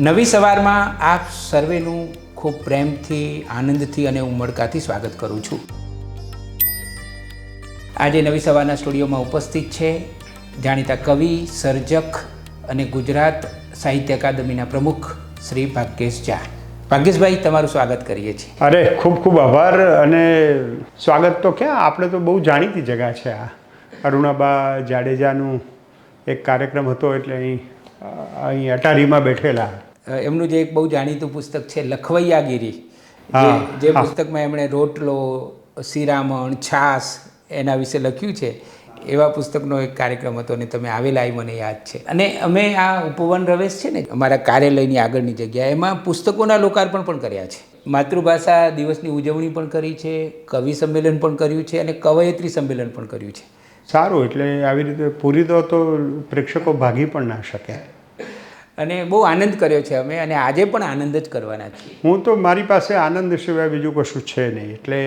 નવી સવારમાં આપ સર્વેનું ખૂબ પ્રેમથી, આનંદથી અને ઉમળકાથી સ્વાગત કરું છું. આજે નવી સવારના સ્ટુડિયોમાં ઉપસ્થિત છે જાણીતા કવિ, સર્જક અને ગુજરાત સાહિત્ય અકાદમીના પ્રમુખ શ્રી ભાગ્યેશ ઝા. ભાગ્યેશભાઈ, તમારું સ્વાગત કરીએ છીએ. અરે, ખૂબ ખૂબ આભાર અને સ્વાગત તો ક્યાં? આપણે તો બહુ જાણીતી જગા છે આ. અરુણાબા જાડેજાનું એક કાર્યક્રમ હતો એટલે અહીં અહીં અટારીમાં બેઠેલા. એમનું જે એક બહુ જાણીતું પુસ્તક છે લખવૈયાગીરી જે પુસ્તકમાં એમણે રોટલો શિરામણ છાસ એના વિશે લખ્યું છે. એવા પુસ્તકનો એક કાર્યક્રમ હતો અને તમે આવેલા એ મને યાદ છે. અને અમે આ ઉપવન રવેશ છે ને અમારા કાર્યાલયની આગળની જગ્યા એમાં પુસ્તકોના લોકાર્પણ પણ કર્યા છે. માતૃભાષા દિવસની ઉજવણી પણ કરી છે કવિ સંમેલન પણ કર્યું છે અને કવયત્રી સંમેલન પણ કર્યું છે. સારું એટલે આવી રીતે પૂરી તો તો પ્રેક્ષકો ભાગી પણ ના શકે. અને બહુ આનંદ કર્યો છે અમે અને આજે પણ આનંદ જ કરવાના છીએ. હું તો મારી પાસે આનંદ સિવાય બીજું કશું છે નહીં. એટલે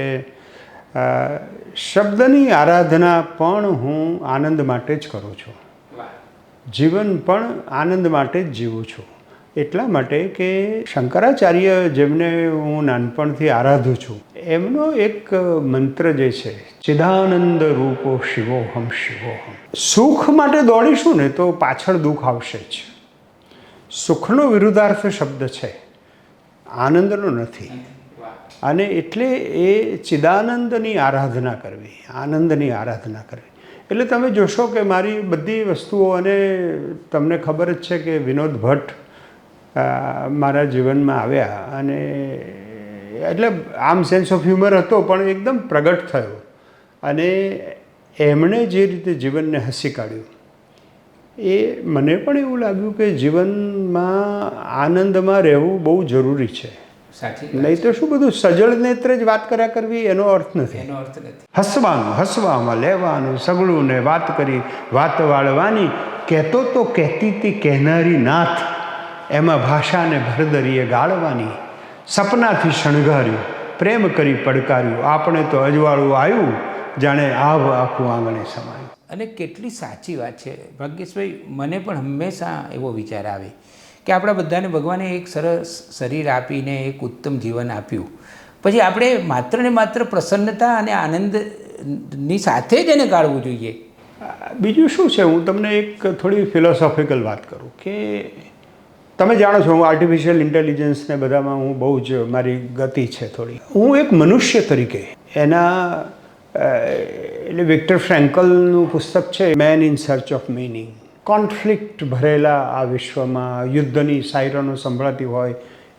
શબ્દની આરાધના પણ હું આનંદ માટે જ કરું છું. જીવન પણ આનંદ માટે જ જીવું છું. એટલા માટે કે શંકરાચાર્ય જેમને હું નાનપણથી આરાધું છું, એમનો એક મંત્ર જે છે, ચિદાનંદ રૂપો શિવોહમ શિવોહમ. સુખ માટે દોડીશું ને તો પાછળ દુઃખ આવશે જ. સુખનો વિરુદ્ધાર્થ શબ્દ છે. આનંદનો નથી. અને એટલે એ ચિદાનંદની આરાધના કરવી, આનંદની આરાધના કરવી. એટલે તમે જોશો કે મારી બધી વસ્તુઓ અને તમને ખબર જ છે કે વિનોદ ભટ્ટ મારા જીવનમાં આવ્યા અને એટલે આમ સેન્સ ઓફ હ્યુમર હતો, પણ એકદમ પ્રગટ થયો. અને એમણે જે રીતે જીવનને હસી કાઢ્યું એ મને પણ એવું લાગ્યું કે જીવનમાં આનંદમાં રહેવું બહુ જરૂરી છે. સાચી નહીં તો શું બધું સજળ નેત્રે જ વાત કર્યા કરવી એનો અર્થ નથી. એનો અર્થ નથી. હસવાનું હસવામાં લેવાનું સગળું ને વાત કરી વાત વાળવાની કહેતો તો કહેતી તી કહેનારી નાથ એમાં ભાષાને ભરદરીએ ગાળવાની સપનાથી શણગાર્યું પ્રેમ કરી પડકાર્યું આપણે તો અજવાળું આવ્યું જાણે આવ આખું આંગણે સમાયું. અને કેટલી સાચી વાત છે. ભાગ્યેશભાઈ, મને પણ હંમેશા એવો વિચાર આવે કે આપણા બધાને ભગવાને એક સરસ શરીર આપીને એક ઉત્તમ જીવન આપ્યું. પછી આપણે માત્ર ને માત્ર પ્રસન્નતા અને આનંદની સાથે જ એને ગાળવું જોઈએ. બીજું શું છે? હું તમને એક થોડી ફિલોસોફિકલ વાત કરું કે તમે જાણો છો, હું આર્ટિફિશિયલ ઇન્ટેલિજન્સને બધામાં હું બહુ જ મારી ગતિ છે થોડી. હું એક મનુષ્ય તરીકે એના એટલે વિક્ટર ફ્રેન્કલનું પુસ્તક છે man in search of meaning conflict ભરેલા આ વિશ્વમાં, યુદ્ધની સાયરનો સંભળાતી હોય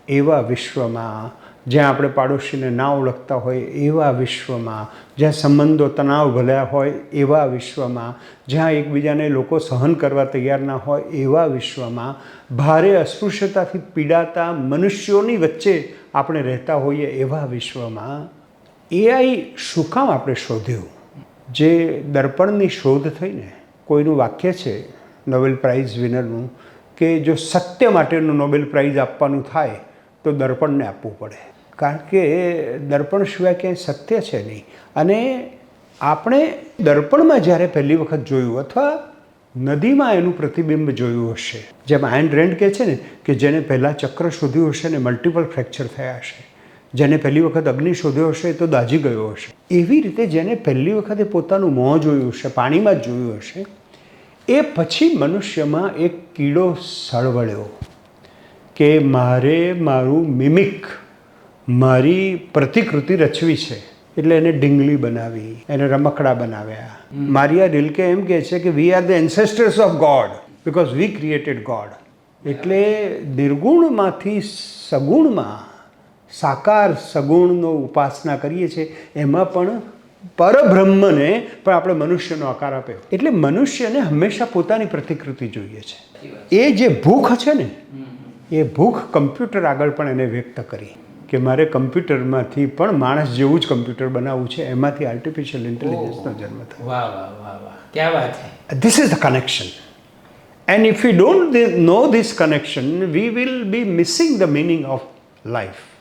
એવા વિશ્વમાં, જ્યાં આપણે પાડોશીને ના ઓળખતા હોય એવા વિશ્વમાં, જ્યાં સંબંધો તણાવ ભલ્યા હોય એવા વિશ્વમાં, જ્યાં એકબીજાને લોકો સહન કરવા તૈયાર ના હોય એવા વિશ્વમાં, ભારે અસ્પૃશ્યતાથી પીડાતા મનુષ્યોની વચ્ચે આપણે રહેતા હોઈએ એવા વિશ્વમાં એઆઈ શું કામ આપણે શોધ્યું? જે દર્પણની શોધ થઈને કોઈનું વાક્ય છે નોબેલ પ્રાઇઝ વિનરનું કે જો સત્ય માટેનું નોબેલ પ્રાઇઝ આપવાનું થાય, તો દર્પણને આપવું પડે. કારણ કે દર્પણ સિવાય ક્યાંય સત્ય છે નહીં. અને આપણે દર્પણમાં જ્યારે પહેલી વખત જોયું, અથવા નદીમાં એનું પ્રતિબિંબ જોયું હશે, જેમ આયન રેન્ડ કહે છે ને, કે જેને પહેલાં ચક્ર શોધ્યું હશે ને મલ્ટિપલ ફ્રેક્ચર થયા હશે. જેને પહેલી વખત અગ્નિ શોધ્યો હશે તો દાજી ગયો હશે. એવી રીતે જેને પહેલી વખતે પોતાનું મોં જોયું હશે પાણીમાં જ જોયું હશે એ પછી મનુષ્યમાં એક કીડો સળવળ્યો કે મારે મારું મિમિક મારી પ્રતિકૃતિ રચવી છે. એટલે એને ડીંગલી બનાવી એને રમકડા બનાવ્યા. મારિયા રિલકે એમ કહે છે કે we are the ancestors of God because we created God એટલે નિર્ગુણમાંથી સગુણમાં સાકાર સગુણનો ઉપાસના કરીએ છીએ એમાં પણ પરબ્રહ્મને પણ આપણે મનુષ્યનો આકાર આપ્યો. એટલે મનુષ્યને હંમેશા પોતાની પ્રતિકૃતિ જોઈએ છે. એ જે ભૂખ છે ને એ ભૂખ કમ્પ્યુટર આગળ પણ એને વ્યક્ત કરી કે મારે કમ્પ્યુટરમાંથી પણ માણસ જેવું જ કમ્પ્યુટર બનાવવું છે એમાંથી આર્ટિફિશિયલ ઇન્ટેલિજન્સનો જન્મ થયો. વાહ વાહ વાહ વાહ. ક્યાં વાત છે? This is the connection and if you don't know this connection we will be missing the meaning of life.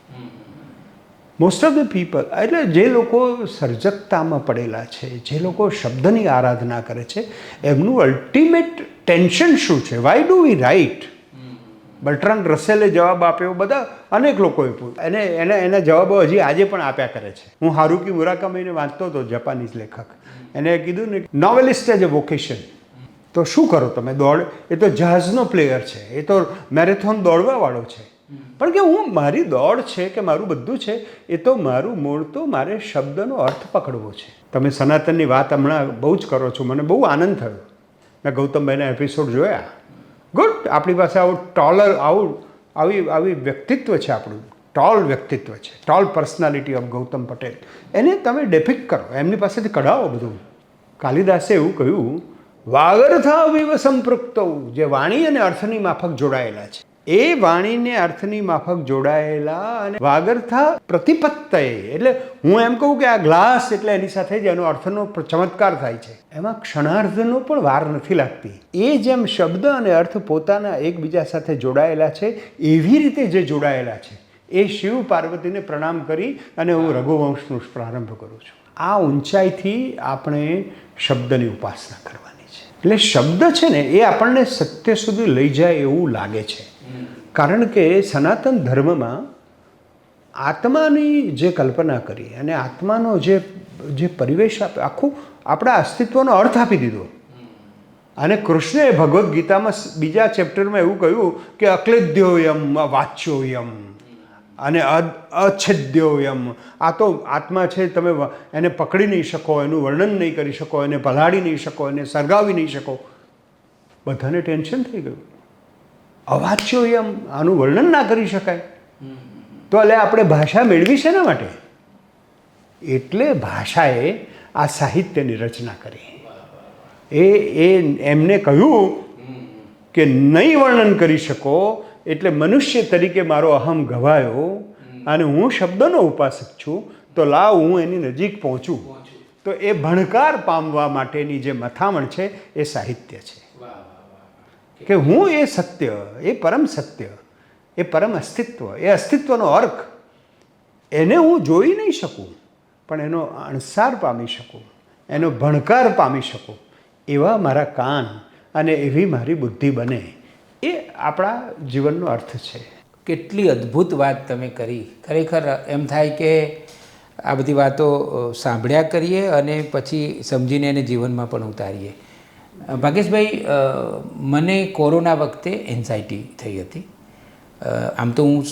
Most of the people એટલે જે લોકો સર્જકતામાં પડેલા છે, જે લોકો શબ્દની આરાધના કરે છે, એમનું અલ્ટિમેટ ટેન્શન શું છે? Why do we write Bertrand રસેલે જવાબ આપ્યો બધા અનેક લોકોએ અને એને એને, એના જવાબો હજી આજે પણ આપ્યા કરે છે. હું હારુકી મુરાકામીને વાંચતો હતો જાપાનીઝ લેખક. એને કીધું ને નોવેલિસ્ટ એઝ અ વોકેશન તો શું કરો તમે? દોડ, એ તો જહાજનો પ્લેયર છે. એ તો મેરેથોન દોડવાવાળો છે. પણ કે હું, મારી દોડ છે કે મારું બધું છે, એ તો મારું મૂળ તો મારે શબ્દનો અર્થ પકડવો છે. તમે સનાતનની વાત હમણાં બહુ જ કરો છો, મને બહુ આનંદ થયો. મેં ગૌતમભાઈના એપિસોડ જોયા. ગુડ આપણી પાસે આવું ટોલર આવું, આવી આવી વ્યક્તિત્વ છે આપણું. ટોલ વ્યક્તિત્વ છે. Tall personality of Gautam Patel. એને તમે ડેફિક કરો. એમની પાસેથી કઢાવો બધું. કાલિદાસે એવું કહ્યું વાગરથા વિવ સંપૃક્ત. જે વાણી અને અર્થની માફક જોડાયેલા છે. એ વાણીને અર્થની માફક જોડાયેલા અને વાગરથા પ્રતિપત્તય. એટલે હું એમ કહું કે આ ગ્લાસ એટલે એની સાથે જ એનો અર્થનો ચમત્કાર થાય છે. એમાં ક્ષણાર્ધનો પણ વાર નથી લાગતી. એ જેમ શબ્દ અને અર્થ પોતાના એકબીજા સાથે જોડાયેલા છે, એવી રીતે જે જોડાયેલા છે, એ શિવ પાર્વતીને પ્રણામ કરી અને હું રઘુવંશનું પ્રારંભ કરું છું. આ ઊંચાઈથી આપણે શબ્દની ઉપાસના કરવાની છે. એટલે શબ્દ છે ને એ આપણને સત્ય સુધી લઈ જાય એવું લાગે છે. કારણ કે સનાતન ધર્મમાં આત્માની જે કલ્પના કરી અને આત્માનો જે જે પરિવેશ આપે, આખું આપણા અસ્તિત્વનો અર્થ આપી દીધો. અને કૃષ્ણએ ભગવદ્ ગીતામાં બીજા ચેપ્ટરમાં એવું કહ્યું કે અક્લેદ્યોયમ વાચ્યોયમ અને અછેદ્યોયમ. આ તો આત્મા છે, તમે એને પકડી નહીં શકો, એનું વર્ણન નહીં કરી શકો, એને પલાળી નહીં શકો, એને સળગાવી નહીં શકો. બધાને ટેન્શન થઈ ગયું. અવાચ્યોયમ આનું વર્ણન ના કરી શકાય. તો એટલે આપણે ભાષા મેળવી છે શેના માટે? એટલે ભાષાએ આ સાહિત્યની રચના કરી. એ એ એમને કહ્યું કે નહીં વર્ણન કરી શકો એટલે મનુષ્ય તરીકે મારો અહમ ગવાયો અને હું શબ્દનો ઉપાસક છું તો લાવ હું એની નજીક પહોંચું. તો એ ભણકાર પામવા માટેની જે મથામણ છે એ સાહિત્ય છે. કે હું એ સત્ય, એ પરમ સત્ય, એ પરમ અસ્તિત્વ, એ અસ્તિત્વનો અર્ક, એને હું જોઈ નહીં શકું, પણ એનો અણસાર પામી શકું, એનો ભણકાર પામી શકું, એવા મારા કાન અને એવી મારી બુદ્ધિ બને, એ આપણા જીવનનો અર્થ છે. કેટલી અદ્ભુત વાત તમે કરી. ખરેખર એમ થાય કે આ બધી વાતો સાંભળ્યા કરીએ અને પછી સમજીને એને જીવનમાં પણ ઉતારીએ. ભાગેશભાઈ મને કોરોના વખતે એન્ઝાયટી થઈ હતી. આમ તો હું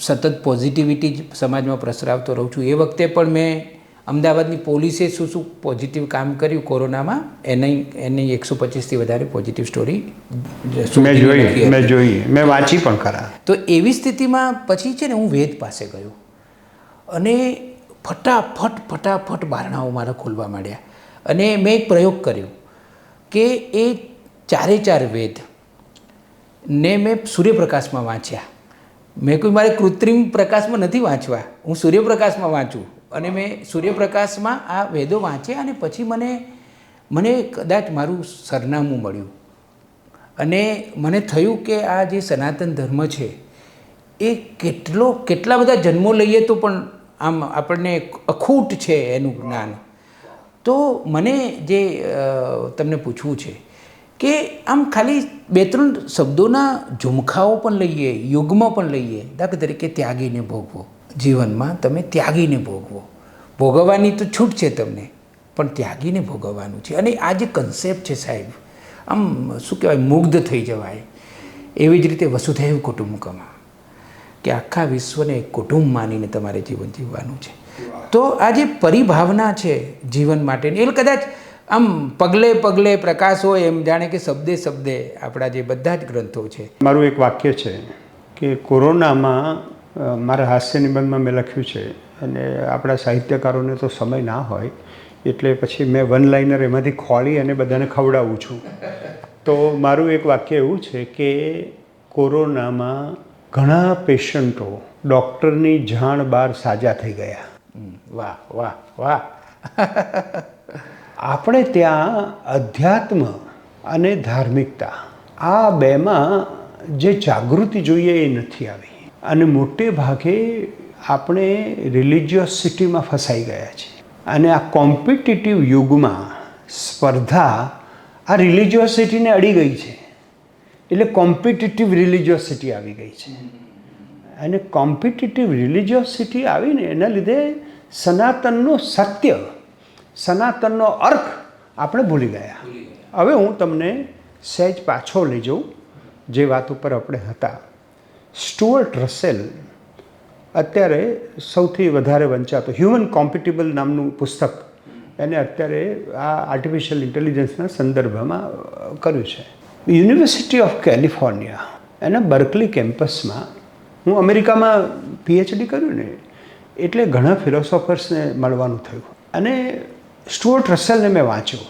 સતત પોઝિટિવિટી જ સમાજમાં પ્રસરાવતો રહું છું. એ વખતે પણ મેં અમદાવાદની પોલીસે શું શું પોઝિટિવ કામ કર્યું કોરોનામાં? એની એની એકસો પચીસથી વધારે પોઝિટિવ સ્ટોરી મેં જોઈ મેં જોઈ. મેં વાંચી પણ ખરા. તો એવી સ્થિતિમાં પછી છે ને હું વેદ પાસે ગયો. અને ફટાફટ ફટાફટ બારણાઓ મારા ખોલવા માંડ્યા. અને મેં એક પ્રયોગ કર્યો. કે એ ચારે ચાર વેદ ને મેં સૂર્યપ્રકાશમાં વાંચ્યા. મેં કોઈ મારે કૃત્રિમ પ્રકાશમાં નથી વાંચવા. હું સૂર્યપ્રકાશમાં વાંચું. અને મેં સૂર્યપ્રકાશમાં આ વેદો વાંચ્યા અને પછી મને મને કદાચ મારું સરનામું મળ્યું. અને મને થયું કે આ જે સનાતન ધર્મ છે, એ કેટલો, કેટલા બધા જન્મો લઈએ તો પણ આમ આપણને અખૂટ છે એનું જ્ઞાન. તો મને જે તમને પૂછવું છે કે આમ ખાલી બે ત્રણ શબ્દોના ઝુમખાઓ પણ લઈએ, યુગમાં પણ લઈએ, દાખલા તરીકે ત્યાગીને ભોગવો. જીવનમાં તમે ત્યાગીને ભોગવો. ભોગવવાની તો છૂટ છે તમને, પણ ત્યાગીને ભોગવવાનું છે. અને આ જે કન્સેપ્ટ છે સાહેબ, આમ શું કહેવાય, મુગ્ધ થઈ જવાય. એવી જ રીતે વસુધૈવ કુટુંબકમાં, કે આખા વિશ્વને કુટુંબ માનીને તમારે જીવન જીવવાનું છે. તો આ જે પરિભાવના છે જીવન માટેની, એ કદાચ આમ પગલે પગલે પ્રકાશ હોય એમ જાણે કે શબ્દે શબ્દે આપણા જે બધા જ ગ્રંથો છે. મારું એક વાક્ય છે કે કોરોનામાં મારા હાસ્ય નિબંધમાં મેં લખ્યું છે અને આપણા સાહિત્યકારોને તો સમય ના હોય એટલે પછી મેં વન લાઇનર એમાંથી ખોળી અને બધાને ખવડાવું છું. તો મારું એક વાક્ય એવું છે કે કોરોનામાં ઘણા પેશન્ટો ડૉક્ટરની જાણ બહાર સાજા થઈ ગયા. વાહ વાહ વાહ. આપણે ત્યાં અધ્યાત્મ અને ધાર્મિકતા, આ બેમાં જે જાગૃતિ જોઈએ એ નથી આવી. અને મોટે ભાગે આપણે રિલિજિયોસિટીમાં ફસાઈ ગયા છે અને આ કોમ્પિટિટિવ યુગમાં સ્પર્ધા આ રિલિજિયોસિટીને અડી ગઈ છે. એટલે કોમ્પિટિટિવ રિલિજિયોસિટી આવી ગઈ છે. અને કોમ્પિટિટિવ રિલિજિયોસિટી આવીને એના લીધે સનાતનનું સત્ય સનાતનનો અર્થ આપણે ભૂલી ગયા. હવે હું તમને સહેજ પાછો લઈ જઉં જે વાત ઉપર આપણે હતા. સ્ટુઅર્ટ રસેલ અત્યારે સૌથી વધારે વંચાતો હ્યુમન કોમ્પિટિબલ નામનું પુસ્તક એને અત્યારે આ આર્ટિફિશિયલ ઇન્ટેલિજન્સના સંદર્ભમાં કર્યું છે. યુનિવર્સિટી ઓફ કેલિફોર્નિયા એના બર્કલી કેમ્પસમાં હું અમેરિકામાં પીએચડી કર્યું ને એટલે ઘણા ફિલોસોફર્સને મળવાનું થયું. અને સ્ટુઅર્ટ રસેલને મેં વાંચ્યું.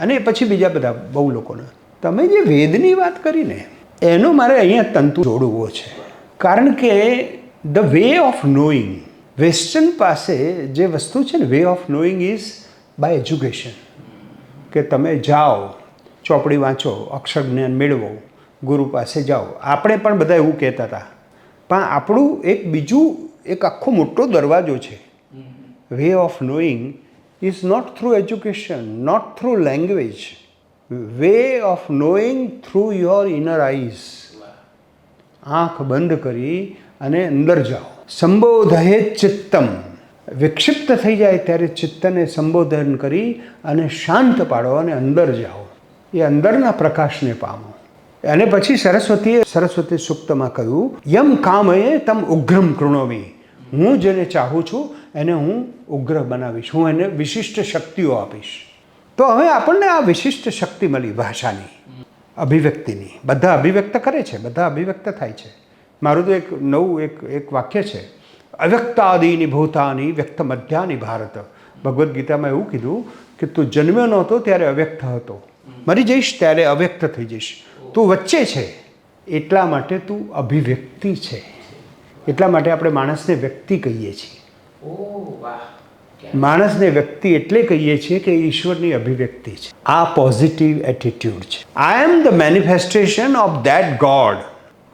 અને પછી બીજા બધા બહુ લોકોને. તમે જે વેદની વાત કરીને, એનો મારે અહીંયા તંતુ જોડવો છે. કારણ કે the way of knowing western પાસે જે વસ્તુ છે ને way of knowing is by education કે તમે જાઓ, ચોપડી વાંચો, અક્ષર જ્ઞાન મેળવો, ગુરુ પાસે જાઓ. આપણે પણ બધા એવું કહેતા હતા. પણ આપણું એક બીજું એક આખો મોટો દરવાજો છે. Way of knowing is not through education not through language way of knowing through your inner eyes આંખ બંધ કરી અને અંદર જાઓ. સંબોધયે ચિત્તમ. વિક્ષિપ્ત થઈ જાય ત્યારે ચિત્તને સંબોધન કરી અને શાંત પાડો અને અંદર જાઓ. એ અંદરના પ્રકાશને પામો. અને પછી સરસ્વતીએ સરસ્વતી સુપ્તમાં કહ્યું, યમ કામયે તમ ઉગ્રમ કૃણોમી. હું જેને ચાહું છું, એને હું ઉગ્ર બનાવીશ, હું એને વિશિષ્ટ શક્તિઓ આપીશ. તો હવે આપણને આ વિશિષ્ટ શક્તિ મળી ભાષાની, અભિવ્યક્તિની. બધા અભિવ્યક્ત કરે છે, બધા અભિવ્યક્ત થાય છે. મારું તો એક નવું એક એક વાક્ય છે, અવ્યક્તાદિની ભૂતાની વ્યક્ત મધ્યાની ભારત. ભગવદ્ ગીતામાં એવું કીધું કે, તું જન્મ્યો નહોતો ત્યારે અવ્યક્ત હતો. મરી જઈશ ત્યારે અવ્યક્ત થઈ જઈશ. તું વચ્ચે છે. એટલા માટે તું અભિવ્યક્તિ છે. એટલા માટે આપણે માણસને વ્યક્તિ કહીએ છીએ. માણસને વ્યક્તિ એટલે કહીએ છીએ કે ઈશ્વરની અભિવ્યક્તિ છે. આ પોઝિટિવ એટીટ્યુડ છે. I am the manifestation of that God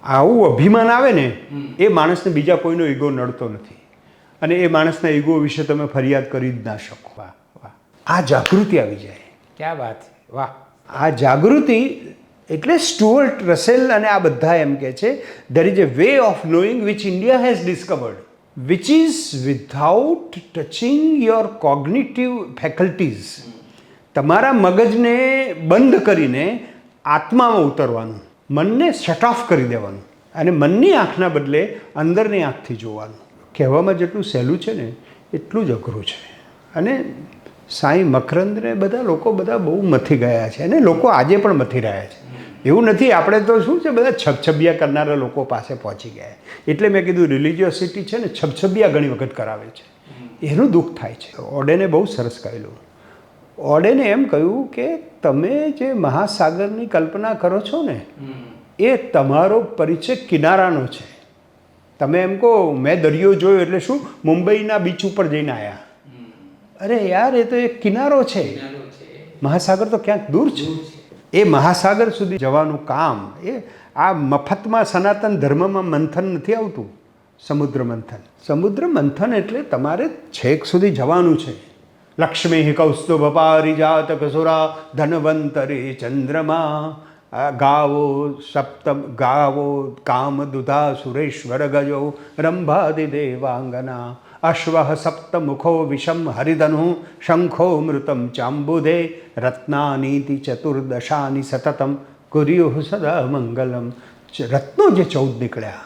આવું અભિમાન આવે ને એ માણસને બીજા કોઈનો ઈગો નડતો નથી. અને એ માણસના ઈગો વિશે તમે ફરિયાદ કરી જ ના શકો. આ જાગૃતિ આવી જાય. ક્યાં વાત વાહ. આ જાગૃતિ એટલે સ્ટુઅર્ટ રસેલ અને આ બધા એમ કહે છે there is a way of knowing which India has discovered which is without touching your cognitive faculties તમારા મગજને બંધ કરીને આત્મામાં ઉતરવાનું, મનને શટ ઓફ કરી દેવાનું અને મનની આંખના બદલે અંદરની આંખથી જોવાનું. કહેવામાં જેટલું સહેલું છે ને, એટલું જ અઘરું છે. અને સાંઈ મકરંદને બધા લોકો બધા બહુ મથી ગયા છે અને લોકો આજે પણ મથી રહ્યા છે. એવું નથી આપણે તો શું છે બધા છબછબિયા કરનારા લોકો પાસે પહોંચી ગયા. એટલે મેં કીધું રિલિજિયોસિટી છે ને છબછબિયા ઘણી વખત કરાવે છે. એનું દુઃખ થાય છે. ઓડેને બહુ સરસ કહેલું. ઓડેને એમ કહ્યું કે તમે જે મહાસાગરની કલ્પના કરો છો ને એ તમારો પરિચય કિનારાનો છે. તમે એમ કહો મેં દરિયો જોયો એટલે શું? મુંબઈના બીચ ઉપર જઈને આવ્યા અરે યાર એ તો એક કિનારો છે. મહાસાગર તો ક્યાંક દૂર છે. એ મહાસાગર સુધી જવાનું કામ એ આ મફતમાં સનાતન ધર્મમાં મંથન નથી આવતું. સમુદ્ર મંથન. સમુદ્ર મંથન એટલે તમારે છેક સુધી જવાનું છે. લક્ષ્મી કૌસ્તુભ પારિજાત કસુરા ધનવંતરી ચંદ્રમા. ગાવો સપ્તમ, ગાવો કામદુધા સુરેશ્વર ગજો રંભાદિ દેવાંગના. અશ્વ સપ્તમુખો વિષમ હરિધનુ શંખો મૃતમ ચાંબુદે રત્નાનીતિ ચતુર્દશાની સતતમ કુર્યુ સદા મંગલમ રત્નો જે ચૌદ નીકળ્યા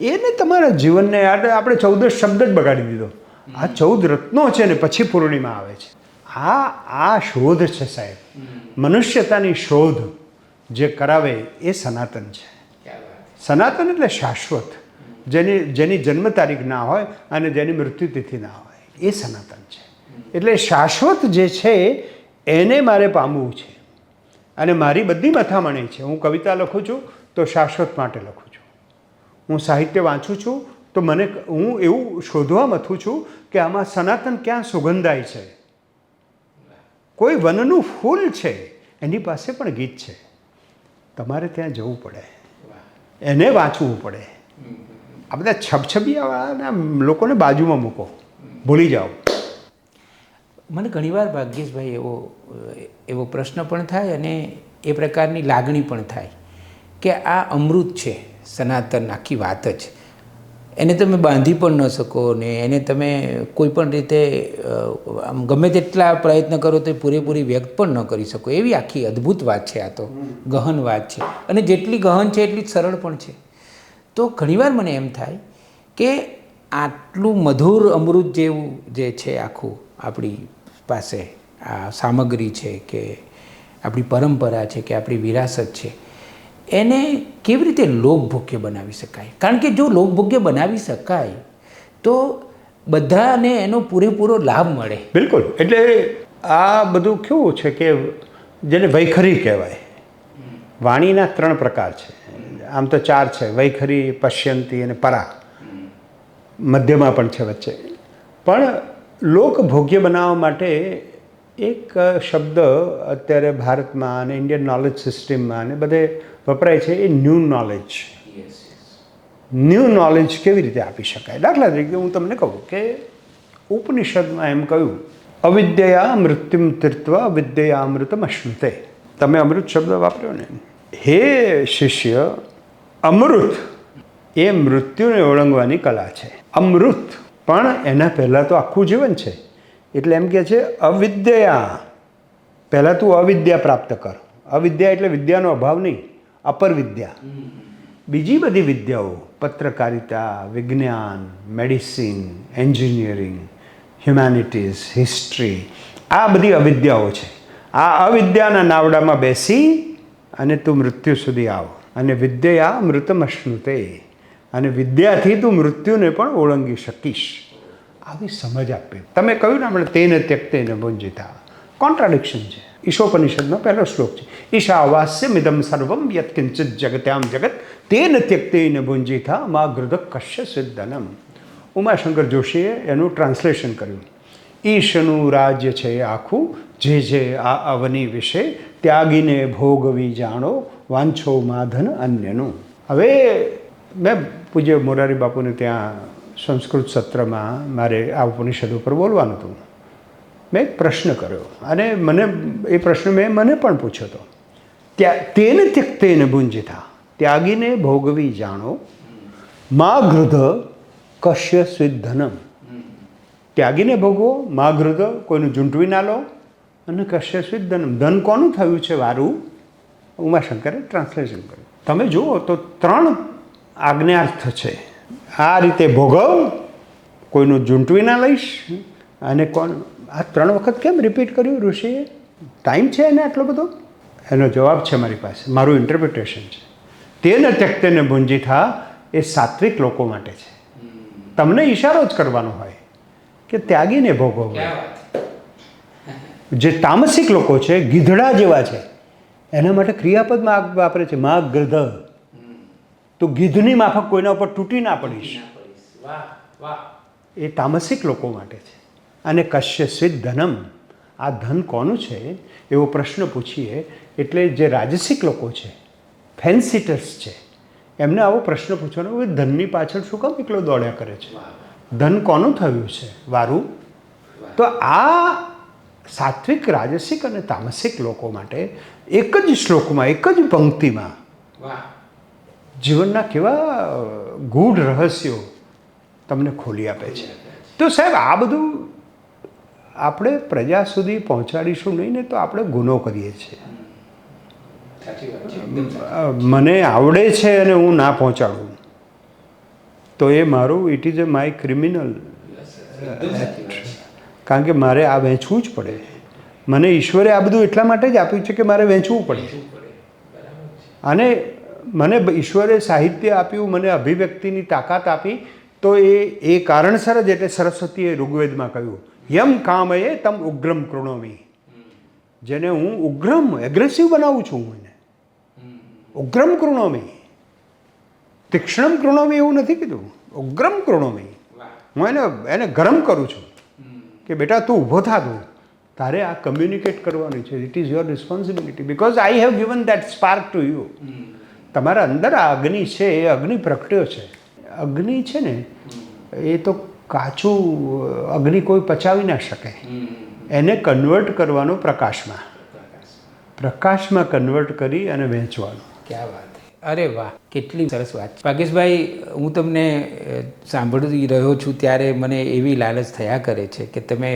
એને તમારા જીવનને આપણે ચૌદશ શબ્દ જ બગાડી દીધો. આ ચૌદ રત્નો છે ને પછી પૂર્ણિમા આવે છે. આ આ શોધ છે સાહેબ. મનુષ્યતાની શોધ જે કરાવે એ સનાતન છે? સનાતન એટલે શાશ્વત. જેની જેની જન્મ તારીખ ના હોય અને જેની મૃત્યુતિથિ ના હોય. એ સનાતન છે. એટલે શાશ્વત જે છે એને મારે પામવું છે. અને મારી બધી મથામણી છે. હું કવિતા લખું છું તો શાશ્વત માટે લખું છું. હું સાહિત્ય વાંચું છું તો મને હું એવું શોધવા મથું છું કે આમાં સનાતન ક્યાં સુગંધાય છે. કોઈ વનનું ફૂલ છે એની પાસે પણ ગીત છે. તમારે ત્યાં જવું પડે. એને વાંચવું પડે. આ બધા છબછબિયાવાળાના લોકોને બાજુમાં મૂકો. ભૂલી જાઓ. મને ઘણીવાર ભાગ્યેશભાઈ એવો એવો પ્રશ્ન પણ થાય અને એ પ્રકારની લાગણી પણ થાય કે આ અમૃત છે, સનાતન આખી વાત જ. એને તમે બાંધી પણ ન શકો ને એને તમે કોઈ પણ રીતે આમ ગમે તેટલા પ્રયત્ન કરો તો પૂરેપૂરી વ્યક્ત પણ ન કરી શકો. એવી આખી અદ્ભુત વાત છે આ તો. ગહન વાત છે. અને જેટલી ગહન છે એટલી જ સરળ પણ છે. તો ઘણીવાર મને એમ થાય કે આટલું મધુર અમૃત જેવું જે છે આખું આપણી પાસે, આ સામગ્રી છે કે આપણી પરંપરા છે કે આપણી વિરાસત છે, એને કેવી રીતે લોકભોગ્ય બનાવી શકાય? કારણ કે જો લોકભોગ્ય બનાવી શકાય, તો બધાને એનો પૂરેપૂરો લાભ મળે. બિલકુલ. એટલે આ બધું કેવું છે કે જેને વૈખરી કહેવાય, વાણીના ત્રણ પ્રકાર છે. આમ તો ચાર છે વૈખરી પશ્યંતી અને પરા. મધ્યમાં પણ છે વચ્ચે. પણ લોકભોગ્ય બનાવવા માટે એક શબ્દ અત્યારે ભારતમાં અને ઇન્ડિયન નોલેજ સિસ્ટમમાં અને બધે વપરાય છે એ ન્યૂ નોલેજ ન્યૂ નોલેજ કેવી રીતે આપી શકાય? દાખલા તરીકે હું તમને કહું કે ઉપનિષદમાં એમ કહ્યું અવિદ્યયા મૃત્યુમ તીર્થવા વિદ્યયા અમૃતમ અશ્નુતે તમે અમૃત શબ્દ વાપર્યો ને? હે શિષ્ય અમૃત. એ મૃત્યુને ઓળંગવાની કલા છે. અમૃત. પણ એના પહેલાં તો આખું જીવન છે. એટલે એમ કહે છે, અવિદ્યા. પહેલાં તું અવિદ્યા પ્રાપ્ત કર. અવિદ્યા એટલે વિદ્યાનો અભાવ નહીં. અપર વિદ્યા બીજી બધી વિદ્યાઓ, પત્રકારિતા, વિજ્ઞાન, મેડિસિન, એન્જિનિયરિંગ, હ્યુમેનિટીઝ, હિસ્ટ્રી, આ બધી અવિદ્યાઓ છે. આ અવિદ્યાના નાવડામાં બેસી અને તું મૃત્યુ સુધી આવ. અને વિદ્યા મૃતમ અશ્નુતે અને વિદ્યાથી તું મૃત્યુને પણ ઓળંગી શકીશ. આવી સમજ આપે. તમે કહ્યું ને આપણે તેને ત્યક્તેને ભુંજિતા. કોન્ટ્રાડિક્શન છે. ઈશોપનિષદનો પહેલો શ્લોક છે. ઈશાવાસ્યમિદમ સર્વમ યત્કિંચિત જગત્યામ જગત તેન ત્યક્તેન ભુંજિતા મા ગૃદ કશ્ય સિદ્ધનમ. ઉમાશંકર જોશીએ એનું ટ્રાન્સલેશન કર્યું. ઈશનું રાજ્ય છે આખું. જે જે આ અવની વિશે ત્યાગીને ભોગવી જાણો વાંછો માધન અન્યનું. હવે મેં પૂજ્ય મોરારી બાપુને ત્યાં સંસ્કૃત સત્રમાં મારે આ ઉપનિષદ ઉપર બોલવાનું હતું. મેં એક પ્રશ્ન કર્યો અને મને, એ પ્રશ્ન મેં મને પણ પૂછ્યો હતો. ત્યાં તેને ત્યક્તેને ભુંજિતા, ત્યાગીને ભોગવી જાણો. મા ગૃધ કશ્ય સિદ્ધનમ. ત્યાગીને ભોગવો મા ગૃધ કોઈનું ઝૂંટવી ના લો. અને કશ્ય સિદ્ધનમ. ધન કોનું થયું છે વારું? ઉમાશંકરે ટ્રાન્સલેશન કર્યું. તમે જુઓ તો ત્રણ આજ્ઞાર્થ છે. આ રીતે ભોગવ કોઈનું ઝૂંટવી ના લઈશ અને કોણ આ ત્રણ વખત કેમ રિપીટ કર્યું? ઋષિએ ટાઈમ છે એને આટલો બધો? એનો જવાબ છે મારી પાસે. મારું ઇન્ટરપ્રિટેશન છે. તેને ત્યક્તેને ભુંજી થા એ સાત્વિક લોકો માટે છે. તમને ઈશારો જ કરવાનો હોય કે ત્યાગીને ભોગવવા. જે તામસિક લોકો છે ગીધડા જેવા છે. એના માટે ક્રિયાપદમાં આ વાપરે છે. મા ગ્રધ તો ગીધની માફક કોઈના ઉપર તૂટી ના પડીશ. એ તામસિક લોકો માટે છે. અને કશ્ય સિદ્ધ ધનમ. આ ધન કોનું છે? એવો પ્રશ્ન પૂછીએ. એટલે જે રાજસિક લોકો છે, ફેન્સિટર્સ છે, એમને આવો પ્રશ્ન પૂછવાનો કે ધનની પાછળ શું કામ એકલો દોડ્યા કરે છે? ધન કોનું થયું છે? વારું? તો આ સાત્વિક, રાજસિક અને તામસિક લોકો માટે એક જ શ્લોકમાં એક જ પંક્તિમાં. જીવનના કેવા ગૂઢ રહસ્યો તમને ખોલી આપે છે. તો સાહેબ આ બધું આપણે પ્રજા સુધી પહોંચાડીશું નહીં ને તો આપણે ગુનો કરીએ છીએ. મને આવડે છે અને હું ના પહોંચાડું. તો એ મારું it is a my criminal કારણ કે મારે આ વહેંચવું જ પડે. મને ઈશ્વરે આ બધું એટલા માટે જ આપ્યું છે કે મારે વહેંચવું પડે. અને મને ઈશ્વરે સાહિત્ય આપ્યું, મને અભિવ્યક્તિની તાકાત આપી, તો એ એ કારણસર જ એટલે સરસ્વતીએ ઋગ્વેદમાં કહ્યું, યમ કામયે તમ ઉગ્રમ કૃણોમી. જેને હું ઉગ્રમ એગ્રેસિવ બનાવું છું હું એને. ઉગ્રમ કૃણોમી. તીક્ષ્ણમ કૃણોમી એવું નથી કીધું. ઉગ્રમ કૃણોમી. હું એને એને ગરમ કરું છું કે બેટા તું ઊભો થા તું. તારે આ કમ્યુનિકેટ કરવાનું છે. It is your responsibility because I have given that spark to you તમારા અંદર આ અગ્નિ છે એ અગ્નિ પ્રગટ્યો છે. અગ્નિ છે ને એ તો કાચું અગ્નિ કોઈ પચાવી ના શકે. એને કન્વર્ટ કરવાનો પ્રકાશમાં. પ્રકાશમાં કન્વર્ટ કરી અને વહેંચવાનું. ક્યાં વાત. અરે વાહ, કેટલી સરસ વાત છે. ભાગેશભાઈ હું તમને સાંભળી રહ્યો છું ત્યારે મને એવી લાલચ થયા કરે છે કે તમે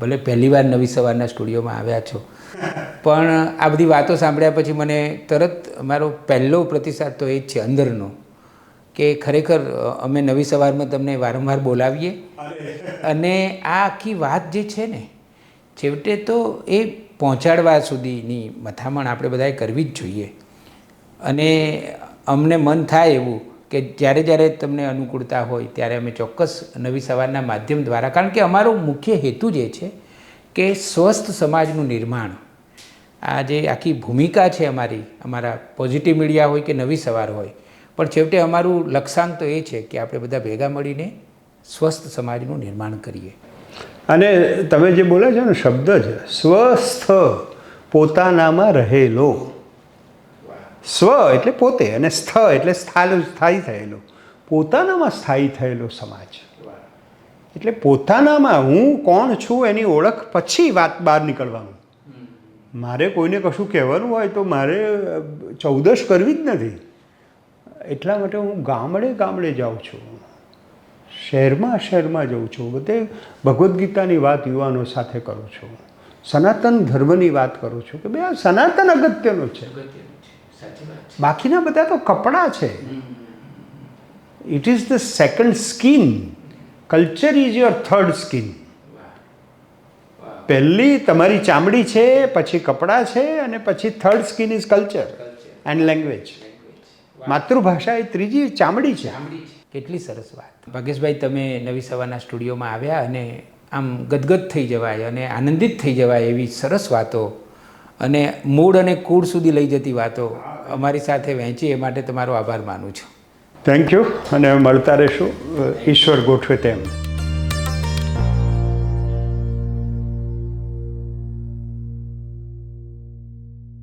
ભલે પહેલીવાર નવી સવારના સ્ટુડિયોમાં આવ્યા છો, પણ આ બધી વાતો સાંભળ્યા પછી મને તરત મારો પહેલો પ્રતિસાદ તો એ જ છે અંદરનો, કે ખરેખર અમે નવી સવારમાં તમને વારંવાર બોલાવીએ અને આ આખી વાત જે છે ને, છેવટે તો એ પહોંચાડવા સુધીની મથામણ આપણે બધાએ કરવી જ જોઈએ. અને અમને મન થાય એવું કે જ્યારે જ્યારે તમને અનુકૂળતા હોય ત્યારે અમે ચોક્કસ નવી સવારના માધ્યમ દ્વારા, કારણ કે અમારો મુખ્ય હેતુ જે છે કે સ્વસ્થ સમાજનું નિર્માણ. આ જે આખી ભૂમિકા છે અમારી, અમારા પોઝિટિવ મીડિયા હોય કે નવી સવાર હોય, પણ છેવટે અમારું લક્ષ્યાંક તો એ છે કે આપણે બધા ભેગા મળીને સ્વસ્થ સમાજનું નિર્માણ કરીએ. અને તમે જે બોલે છો ને શબ્દ જ, સ્વસ્થ પોતાનામાં રહેલો. સ્વ એટલે પોતે અને સ્થ એટલે સ્થાલું સ્થાયી થયેલો. પોતાનામાં સ્થાયી થયેલો સમાજ. એટલે પોતાનામાં હું કોણ છું એની ઓળખ પછી વાત બહાર નીકળવાનું. મારે કોઈને કશું કહેવાનું હોય તો મારે ચૌદશ કરવી જ નથી. એટલા માટે હું ગામડે ગામડે જાઉં છું. શહેરમાં શહેરમાં જઉં છું. બધે ભગવદ્ ગીતાની વાત યુવાનો સાથે કરું છું. સનાતન ધર્મની વાત કરું છું કે ભાઈ આ સનાતન અગત્યનું છે. બાકીના બધા તો કપડાં છે. It is the second skin culture is your third skin પહેલી તમારી ચામડી છે પછી કપડાં છે અને પછી third skin is culture and language માતૃભાષા એ ત્રીજી ચામડી છે. કેટલી સરસ વાત. ભાગેશભાઈ તમે નવી સવારના સ્ટુડિયોમાં આવ્યા અને આમ ગદગદ થઈ જવાય અને આનંદિત થઈ જવાય એવી સરસ વાતો અને મૂળ અને કૂળ સુધી લઈ જતી વાતો. અમારી સાથે વહેંચી એ માટે તમારો આભાર માનું છું. થેન્ક યુ અને મળતા રહેશું. ઈશ્વર ગોઠવે તેમ.